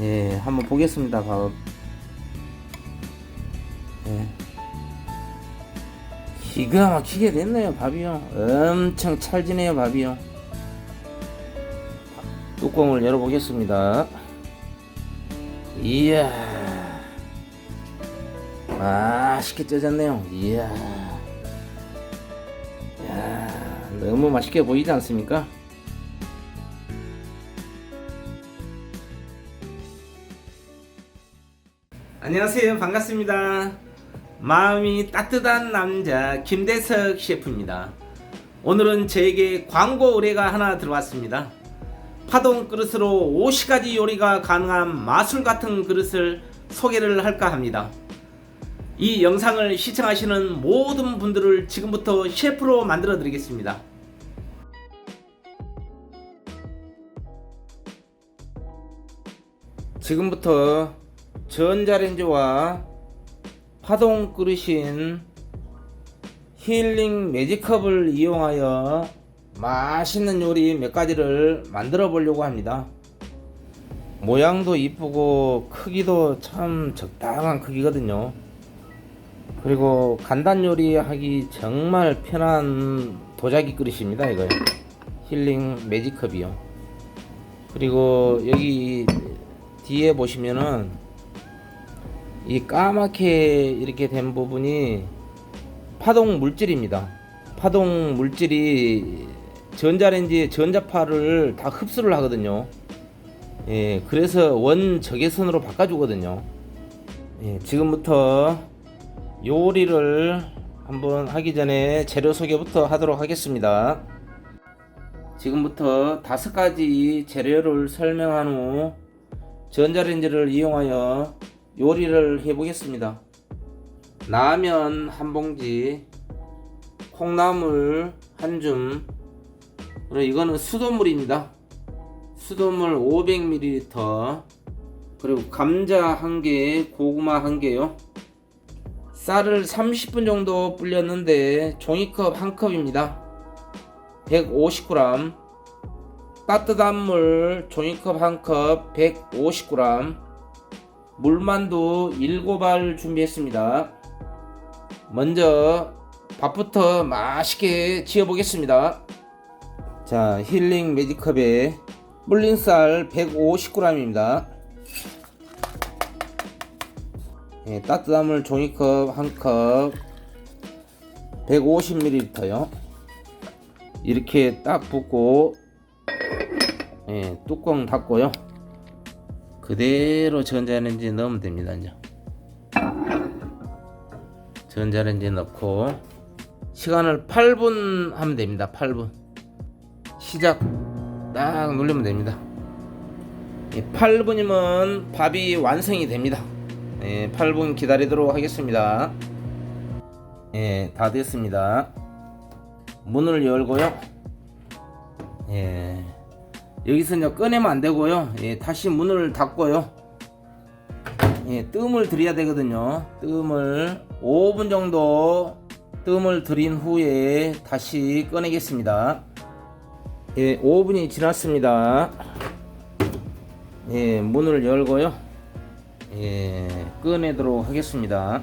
예, 한번 보겠습니다. 밥. 예. 기가 막히게 됐네요, 밥이요. 엄청 찰지네요, 밥이요. 뚜껑을 열어보겠습니다. 이야. 맛있게 쪄졌네요. 이야. 야, 너무 맛있게 보이지 않습니까? 안녕하세요. 반갑습니다. 마음이 따뜻한 남자 김대석 셰프입니다. 오늘은 저에게 광고 의뢰가 하나 들어왔습니다. 파동 그릇으로 50가지 요리가 가능한 마술 같은 그릇을 소개를 할까 합니다. 이 영상을 시청하시는 모든 분들을 지금부터 셰프로 만들어 드리겠습니다. 지금부터 전자레인지와 파동 그릇인 힐링 매직컵을 이용하여 맛있는 요리 몇 가지를 만들어 보려고 합니다. 모양도 이쁘고 크기도 참 적당한 크기거든요. 그리고 간단 요리하기 정말 편한 도자기 그릇입니다. 이거요. 힐링 매직컵이요. 그리고 여기 뒤에 보시면은 이 까맣게 이렇게 된 부분이 파동 물질입니다. 파동 물질이 전자레인지의 전자파를 다 흡수를 하거든요. 예, 그래서 원 적외선으로 바꿔주거든요. 예, 지금부터 요리를 한번 하기 전에 재료 소개부터 하도록 하겠습니다. 지금부터 다섯 가지 재료를 설명한 후 전자레인지를 이용하여 요리를 해보겠습니다. 라면 한 봉지, 콩나물 한 줌, 그리고 이거는 수돗물입니다. 수돗물 500ml, 그리고 감자 한 개, 고구마 한 개요. 쌀을 30분 정도 불렸는데 종이컵 한 컵입니다. 150g. 따뜻한 물 종이컵 한 컵 150g. 물만두 7알 준비했습니다. 먼저 밥부터 맛있게 지어 보겠습니다. 자, 힐링 매직컵에 불린 쌀 150g입니다. 예, 따뜻한 물 종이컵 한 컵 150ml요. 이렇게 딱 붓고 예, 뚜껑 닫고요. 그대로 전자레인지에 넣으면 됩니다. 이제 전자레인지에 넣고 시간을 8분 하면 됩니다. 8분 시작 딱 누르면 됩니다. 예, 8분이면 밥이 완성이 됩니다. 예, 8분 기다리도록 하겠습니다. 예, 다 됐습니다. 문을 열고요. 예. 여기서 이제 꺼내면 안 되고요. 예, 다시 문을 닫고요. 예, 뜸을 들여야 되거든요. 뜸을 5분 정도 뜸을 들인 후에 다시 꺼내겠습니다. 예, 5분이 지났습니다. 예, 문을 열고요. 예, 꺼내도록 하겠습니다.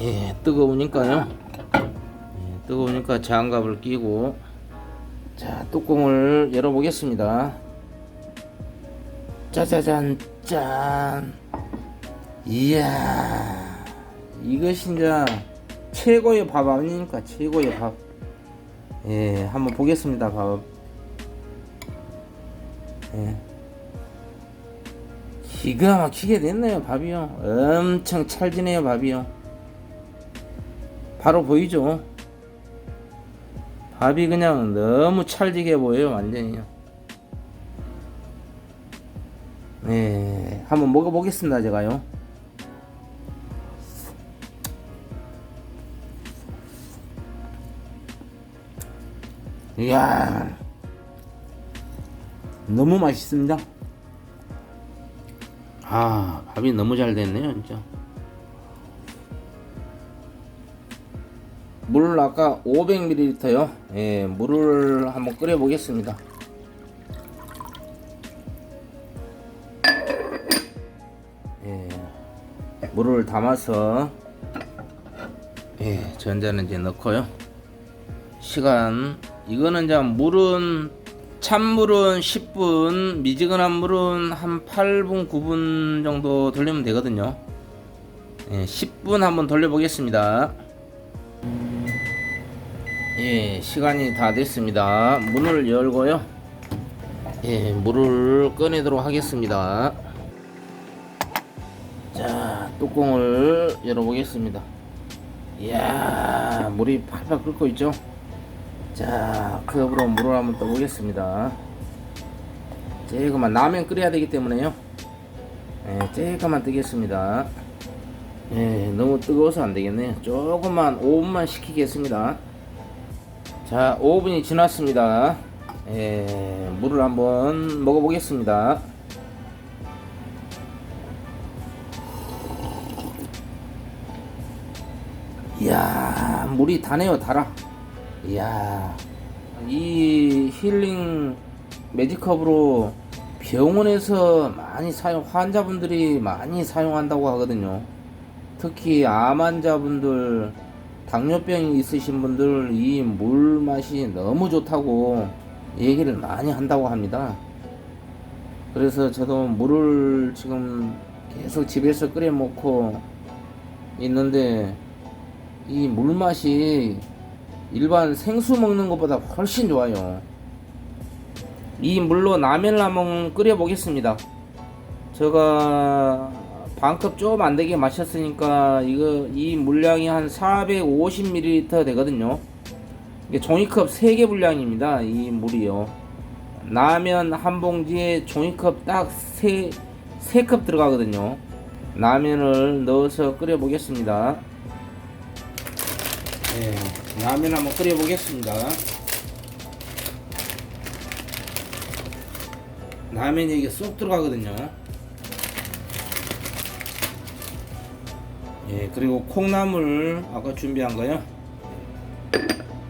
예, 뜨거우니까요. 예, 뜨거우니까 장갑을 끼고 자, 뚜껑을 열어보겠습니다. 짜자잔, 짠. 이야, 이것이 이제 최고의 밥 아닙니까? 최고의 밥. 예, 한번 보겠습니다, 밥. 예. 기가 막히게 됐네요, 밥이요. 엄청 찰지네요, 밥이요. 바로 보이죠? 밥이 그냥 너무 찰지게 보여요 완전히요. 네 한번 먹어보겠습니다 제가요. 이야 너무 맛있습니다. 아 밥이 너무 잘 됐네요 진짜 물 아까 500ml요. 예, 물을 한번 끓여 보겠습니다. 물을 담아서 예, 전자레인지에 넣고요. 시간 이거는 이제 물은 찬물은 10분, 미지근한 물은 한 8분, 9분 정도 돌리면 되거든요. 예, 10분 한번 돌려보겠습니다. 예, 시간이 다 됐습니다. 문을 열고요. 예, 물을 꺼내도록 하겠습니다. 자, 뚜껑을 열어보겠습니다. 이야, 물이 팔팔 끓고 있죠? 자, 컵으로 물을 한번 떠보겠습니다. 조금만 라면 끓여야 되기 때문에요. 예, 조금만 뜨겠습니다. 예, 너무 뜨거워서 안 되겠네요. 조금만 5분만 식히겠습니다. 자, 5분이 지났습니다. 예, 물을 한번 먹어보겠습니다. 이야, 물이 다네요, 달아. 이야, 이 힐링 매직컵으로 병원에서 많이 사용, 환자분들이 많이 사용한다고 하거든요. 특히 암 환자분들, 당뇨병이 있으신 분들 이 물 맛이 너무 좋다고 얘기를 많이 한다고 합니다. 그래서 저도 물을 지금 계속 집에서 끓여 먹고 있는데 이 물 맛이 일반 생수 먹는 것보다 훨씬 좋아요. 이 물로 라면을 한번 끓여 보겠습니다. 제가 반컵 좀 안 되게 마셨으니까 이거 이 물량이 한 450ml 되거든요. 이게 종이컵 3개 분량입니다. 이 물이요. 라면 한 봉지에 종이컵 딱 3, 3컵 들어가거든요. 라면을 넣어서 끓여 보겠습니다. 네, 라면 한번 끓여 보겠습니다. 라면이 이게 쏙 들어가거든요. 예, 그리고 콩나물 아까 준비한 거요.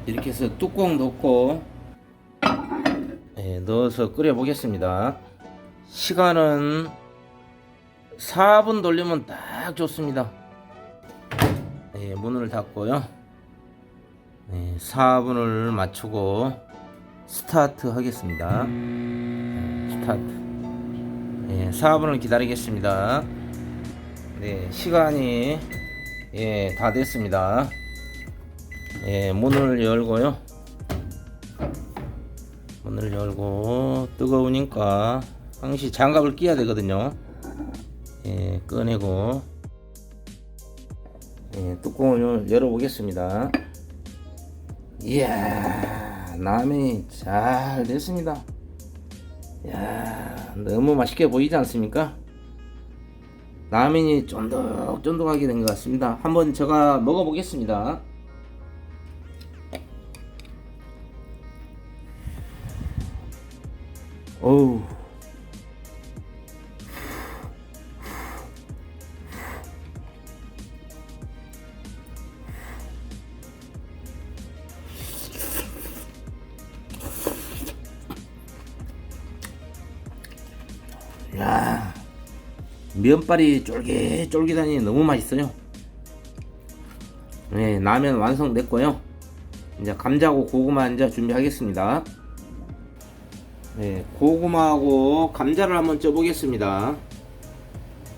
이렇게 해서 뚜껑 넣고 예, 넣어서 끓여 보겠습니다. 시간은 4분 돌리면 딱 좋습니다. 예, 문을 닫고요. 예, 4분을 맞추고 스타트 하겠습니다. 예, 스타트. 예, 4분을 기다리겠습니다. 네, 시간이 예, 다 됐습니다. 예, 문을 열고요. 문을 열고 뜨거우니까 항시 장갑을 끼야 되거든요. 예, 꺼내고 예, 뚜껑을 열어 보겠습니다. 이야, 라면이 잘 됐습니다. 야, 너무 맛있게 보이지 않습니까? 라면이 쫀득쫀득하게 된 것 같습니다. 한번 제가 먹어보겠습니다. 어우. 면발이 쫄깃쫄깃하니 너무 맛있어요. 네, 라면 완성됐고요. 이제 감자하고 고구마 이제 준비하겠습니다. 네, 고구마하고 감자를 한번 쪄보겠습니다.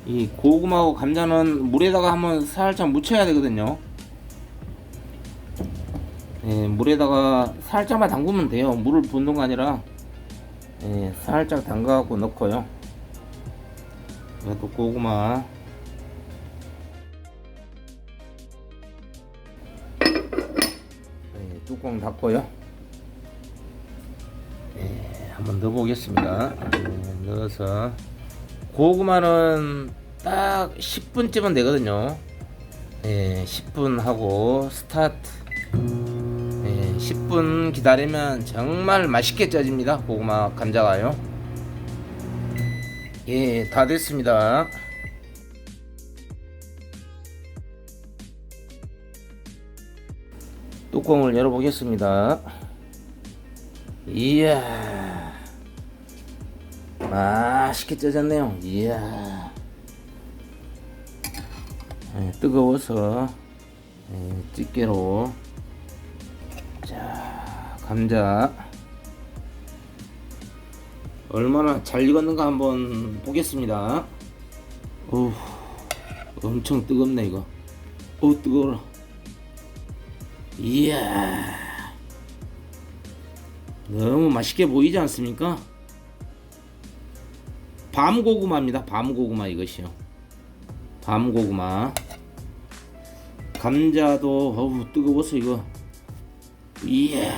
이 고구마하고 감자는 물에다가 한번 살짝 묻혀야 되거든요. 네, 물에다가 살짝만 담그면 돼요. 물을 붓는 거 아니라 네, 살짝 담가갖고 넣고요. 이것도 고구마. 네, 뚜껑 닫고요. 네, 한번 넣어보겠습니다. 네, 넣어서. 고구마는 딱 10분쯤은 되거든요. 네, 10분 하고 스타트. 네, 10분 기다리면 정말 맛있게 쪄집니다. 고구마 감자가요 예, 다 됐습니다. 뚜껑을 열어보겠습니다. 이야, 맛있게 쪄졌네요. 이야, 예, 뜨거워서 예, 집게로 자 감자 얼마나 잘 익었는가 한번 보겠습니다. 오, 엄청 뜨겁네 이거. 오 뜨거워라. 이야, 너무 맛있게 보이지 않습니까? 밤고구마입니다. 밤고구마 이것이요. 밤고구마. 감자도 어우 뜨거워서 이거. 이야,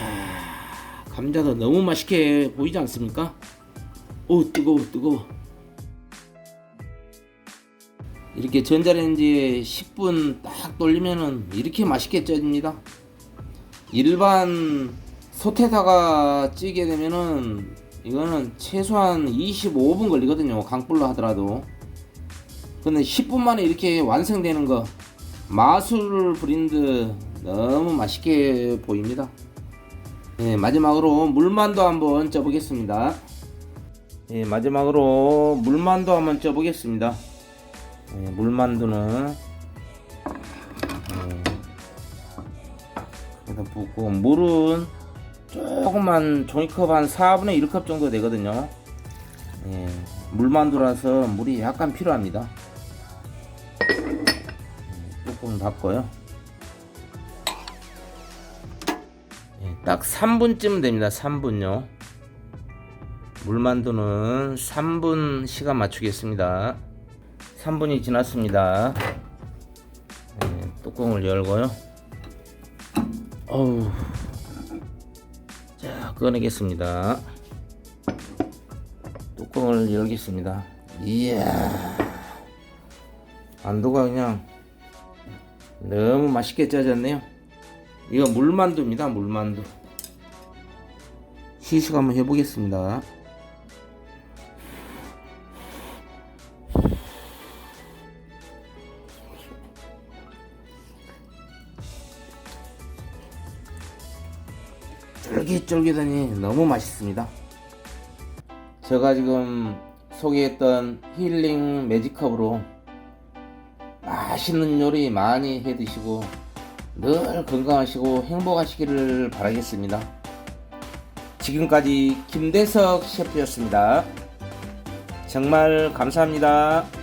감자도 너무 맛있게 보이지 않습니까? 오 뜨거워 뜨거워. 이렇게 전자레인지에 10분 딱 돌리면은 이렇게 맛있게 쪄집니다. 일반 솥에다가 찌게 되면은 이거는 최소한 25분 걸리거든요. 강불로 하더라도. 근데 10분 만에 이렇게 완성되는 거 부린 듯 너무 맛있게 보입니다. 예, 마지막으로 물만두 한번 쪄보겠습니다. 예, 마지막으로 물만두 한번 쪄보겠습니다. 예, 물만두는 예, 여기다 붓고 물은 조금만 종이컵 한 4분의 1컵 정도 되거든요. 예, 물만두라서 물이 약간 필요합니다. 예, 뚜껑 닫고요. 예, 딱 3분쯤 됩니다. 3분요. 물만두는 3분 시간 맞추겠습니다. 3분이 지났습니다. 예, 뚜껑을 열고요. 어우. 자, 꺼내겠습니다. 뚜껑을 열겠습니다. 이야. 안도가 그냥 너무 맛있게 짜졌네요. 이거 물만두입니다. 물만두. 시식 한번 해보겠습니다. 쫄깃쫄깃하니 너무 맛있습니다. 제가 지금 소개했던 힐링 매직컵으로 맛있는 요리 많이 해 드시고 늘 건강하시고 행복하시기를 바라겠습니다. 지금까지 김대석 셰프였습니다. 정말 감사합니다.